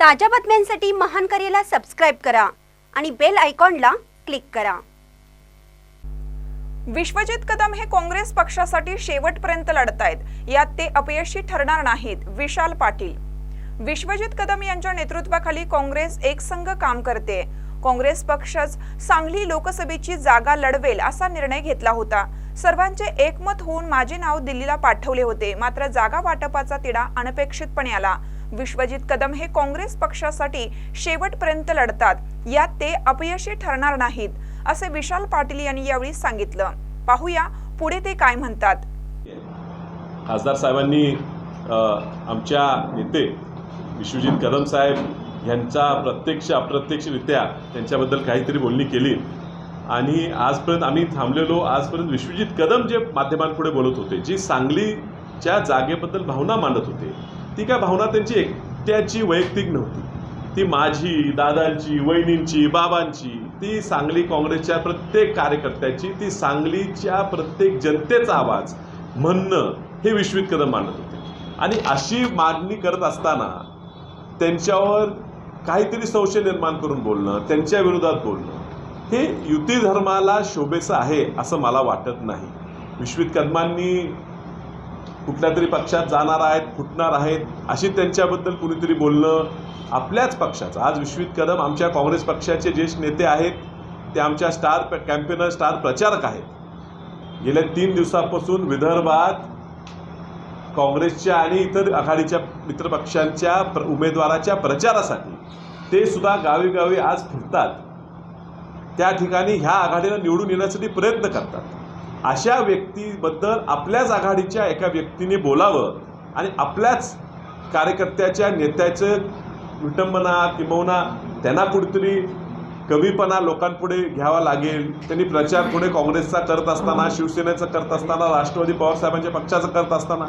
ताज्या बातम्यांसाठी महान करेला सबस्क्राईब करा आणि बेल आयकॉनला क्लिक करा. विश्वजित कदम हे काँग्रेस पक्षासाठी शेवटपर्यंत लढतायत. यात ते अपयशी ठरणार नाहीत विशाल पाटील. विश्वजित कदम यांच्या नेतृत्वाखाली काँग्रेस एकसंघ काम करते. काँग्रेस पक्षच सांगली लोकसभेची जागा लढवेल असा निर्णय घेतला होता. सर्वांचे एकमत होऊन माझे नाव दिल्लीला पाठवले होते. मात्र जागा वाटपाचा तिढा अनपेक्षितपणे आला. विश्वजित कदम हे काँग्रेस पक्षासाठी शेवटपर्यंत लढतात. यात ते अपयशी ठरणार नाहीत असे विशाल पाटील यांनी यावेळी सांगितलं. पाहूया पुढे ते काय म्हणतात. खासदार साहेबांनी आमच्या नेते विश्वजित कदम साहेब यांचा प्रत्यक्ष अप्रत्यक्षरित्या त्यांच्याबद्दल काहीतरी बोलणी केली. आणि आजपर्यंत आम्ही थांबलेलो आजपर्यंत विश्वजित कदम जे माध्यमांपुढे बोलत होते जी सांगलीच्या जागेबद्दल भावना मांडत होते ती काय भावना त्यांची एकट्याची वैयक्तिक नव्हती. ती माझी दादांची वहिनींची बाबांची ती सांगली काँग्रेसच्या प्रत्येक कार्यकर्त्याची ती सांगलीच्या प्रत्येक जनतेचा आवाज म्हणणं हे विश्वित कदम मानत होते. आणि अशी मागणी करत असताना त्यांच्यावर काहीतरी संशय निर्माण करून बोलणं त्यांच्या विरोधात बोलणं हे युती धर्माला शोभेचं आहे असं मला वाटत नाही. विश्वित कदमांनी कुठल्या तरी पक्षात जाणार आहेत फुटणार आहेत अशी त्यांच्याबद्दल कुणीतरी बोलणं आपल्याच पक्षाचं. आज विश्वित कदम आमच्या काँग्रेस पक्षाचे ज्येष्ठ नेते आहेत ते आमच्या स्टार कॅम्पेनर स्टार प्रचारक आहेत. गेल्या तीन दिवसापासून विदर्भात काँग्रेसच्या आणि इतर आघाडीच्या मित्रपक्षांच्या प्र उमेदवाराच्या प्रचारासाठी ते सुद्धा गावीगावी आज फिरतात. त्या ठिकाणी ह्या आघाडीला निवडून येण्यासाठी प्रयत्न करतात. अशा व्यक्तीबद्दल आपल्याच आघाडीच्या एका व्यक्तीने बोलावं आणि आपल्याच कार्यकर्त्याच्या नेत्याचं विटंबना किंबहुना त्यांना कुठेतरी कवीपणा लोकांपुढे घ्यावा लागेल. त्यांनी प्रचार पुढे काँग्रेसचा करत असताना शिवसेनेचा करत असताना राष्ट्रवादी पवारसाहेबांच्या पक्षाचं करत असताना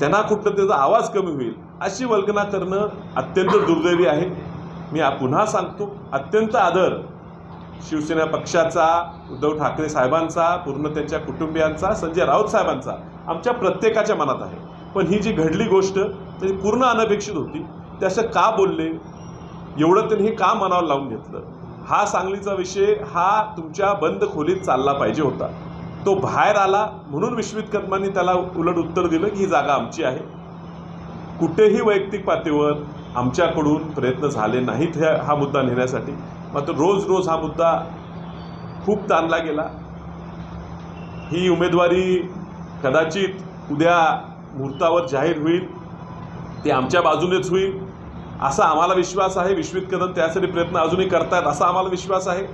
त्यांना कुठलं त्याचा आवाज कमी होईल अशी वल्गना करणं अत्यंत दुर्दैवी आहे. मी पुन्हा सांगतो अत्यंत आदर शिवसेना पक्षाचा उद्धव ठाकरे साहेबांचा पूर्ण त्यांच्या कुटुंबियांचा संजय राऊत साहेबांचा आमच्या प्रत्येकाच्या मनात आहे. पण ही जी घडली गोष्ट ती पूर्ण अनपेक्षित होती. ते असं का बोलले? एवढं त्यांनी हे का मनावर लावून घेतलं? हा सांगलीचा विषय हा तुमच्या बंद खोलीत चालला पाहिजे होता. तो बाहेर आला म्हणून विश्वित कदमांनी त्याला उलट उत्तर दिलं की ही जागा आमची आहे. कुठेही वैयक्तिक पातळीवर आमच्याकडून प्रयत्न झाले नाहीत ह्या हा मुद्दा नेण्यासाठी. मात्र रोज रोज हा मुद्दा खूप ताणला गेला. ही उमेदवारी कदाचित उद्या मुहूर्तावर जाहीर होईल. ते आमच्या बाजूनेच होईल असा आम्हाला विश्वास आहे. विश्वित कदम त्यासाठी प्रयत्न अजूनही करतायत असा आम्हाला विश्वास आहे.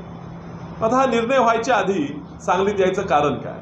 आता हा निर्णय व्हायच्या आधी सांगलीत यायचं कारण काय?